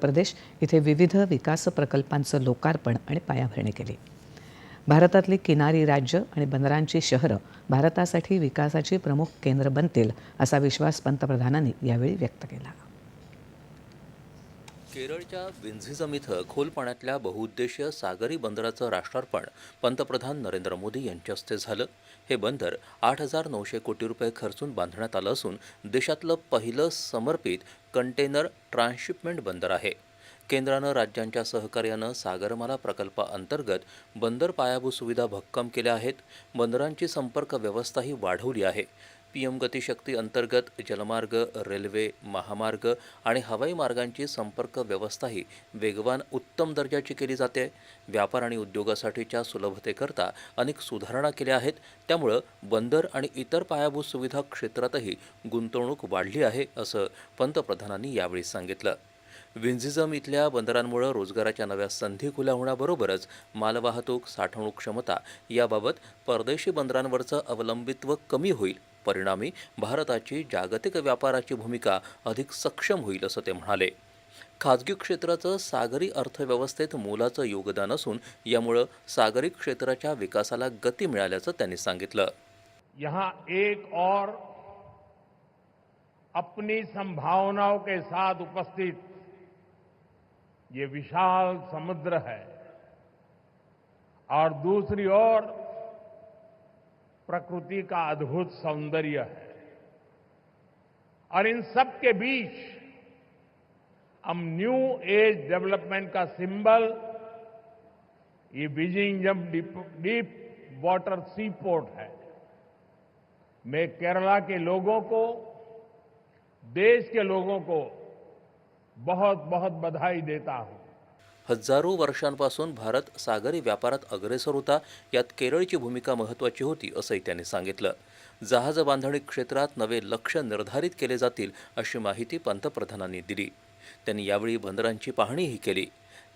प्रदेश इथे विविध विकास प्रकल्पांचं लोकार्पण आणि पायाभरणी केली. भारतातली किनारी राज्य आणि बंदरांची शहरं भारतासाठी विकासाची प्रमुख केंद्र बनतील असा विश्वास पंतप्रधानांनी यावेळी व्यक्त केला. केरळच्या विंझिजम इथं खोल पाण्यातल्या बहुउद्देशीय सागरी बंदराचं राष्ट्रार्पण पंतप्रधान नरेंद्र मोदी यांच्या हस्ते झालं. हे बंदर आठ हजार नऊशे कोटी रुपये खर्चून बांधण्यात आलं असून देशातलं पहिलं समर्पित कंटेनर ट्रान्सशिपमेंट बंदर आहे. केंद्रानं राज्यांच्या सहकार्यानं सागरमाला प्रकल्पाअंतर्गत बंदर पायाभूत सुविधा भक्कम केल्या आहेत. बंदरांची संपर्क व्यवस्थाही वाढवली आहे. पी एम गतिशक्ती अंतर्गत जलमार्ग रेल्वे महामार्ग आणि हवाई मार्गांची संपर्क व्यवस्थाही वेगवान उत्तम दर्जाची केली जाते. व्यापार आणि उद्योगासाठीच्या सुलभतेकरता अनेक सुधारणा केल्या आहेत. त्यामुळं बंदर आणि इतर पायाभूत सुविधा क्षेत्रातही गुंतवणूक वाढली आहे असं पंतप्रधानांनी यावेळी सांगितलं. विंझिझम इथल्या बंदरांमुळे रोजगाराच्या नव्या संधी खुल्या होण्याबरोबरच मालवाहतूक साठवणूक क्षमता याबाबत परदेशी बंदरांवरचं अवलंबित्व कमी होईल. परिणामी भारताची जागतिक व्यापाराची भूमिका अधिक सक्षम होईल असं ते म्हणाले. खाजगी क्षेत्राचं सागरी अर्थव्यवस्थेत मोलाचं योगदान असून यामुळं सागरी क्षेत्राच्या विकासाला गती मिळाल्याचं त्यांनी सांगितलं. यहां एक और अपनी संभावनाओं के साथ उपस्थित ये विशाल समुद्र है और दूसरी ओर प्रकृति का अद्भुत सौंदर्य है। और इन सब के बीच हम न्यू एज डेवलपमेंट का सिंबल ये Vizhinjam deep, deep water sea port है। मैं केरला के लोगों को देश के लोगों को बहुत बहुत बधाई देता हूँ। हजारो वर्षांपासून भारत सागरी व्यापारात अग्रेसर होता. यात केरळची भूमिका महत्त्वाची होती असंही त्यांनी सांगितलं. जहाज बांधणी क्षेत्रात नवे लक्ष निर्धारित केले जातील अशी माहिती पंतप्रधानांनी दिली. त्यांनी यावेळी बंदरांची पाहणीही केली.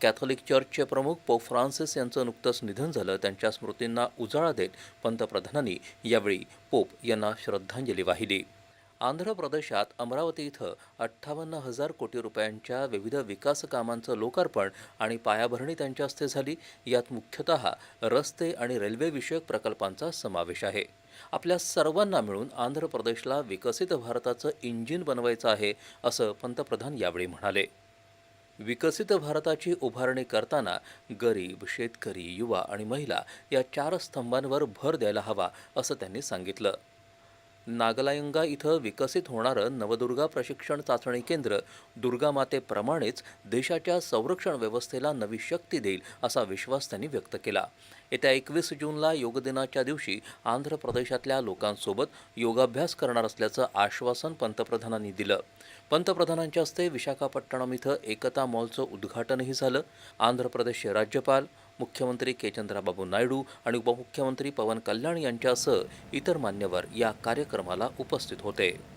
कॅथोलिक चर्चचे प्रमुख पोप फ्रान्सिस यांचं नुकतंच निधन झालं त्यांच्या स्मृतींना उजाळा देत पंतप्रधानांनी यावेळी पोप यांना श्रद्धांजली वाहिली. आंध्र प्रदेशात अमरावती इथं अठ्ठावन्न हजार कोटी रुपयांच्या विविध विकास कामांचं लोकार्पण आणि पायाभरणी त्यांच्या हस्ते झाली. यात मुख्यतः रस्ते आणि रेल्वेविषयक प्रकल्पांचा समावेश आहे. आपल्या सर्वांना मिळून आंध्र प्रदेशला विकसित भारताचं इंजिन बनवायचं आहे असं पंतप्रधान यावेळी म्हणाले. विकसित भारताची उभारणी करताना गरीब शेतकरी युवा आणि महिला या चार स्तंभांवर भर द्यायला हवा असं त्यांनी सांगितलं. नागलायंगा इथं विकसित होणारं नवदुर्गा प्रशिक्षण चाचणी केंद्र दुर्गामातेप्रमाणेच देशाच्या संरक्षण व्यवस्थेला नवी शक्ती देईल असा विश्वास त्यांनी व्यक्त केला. येत्या एकवीस जूनला योग दिनाच्या दिवशी आंध्र प्रदेशातल्या लोकांसोबत योगाभ्यास करणार असल्याचं आश्वासन पंतप्रधानांनी दिलं. पंतप्रधानांच्या हस्ते विशाखापट्टणम इथं एकता मॉलचं उद्घाटनही झालं. आंध्र प्रदेशचे राज्यपाल मुख्यमंत्री के चंद्राबाबू नायडू आणि उपमुख्यमंत्री पवन कल्याण यांच्यासह इतर मान्यवर या कार्यक्रमाला उपस्थित होते.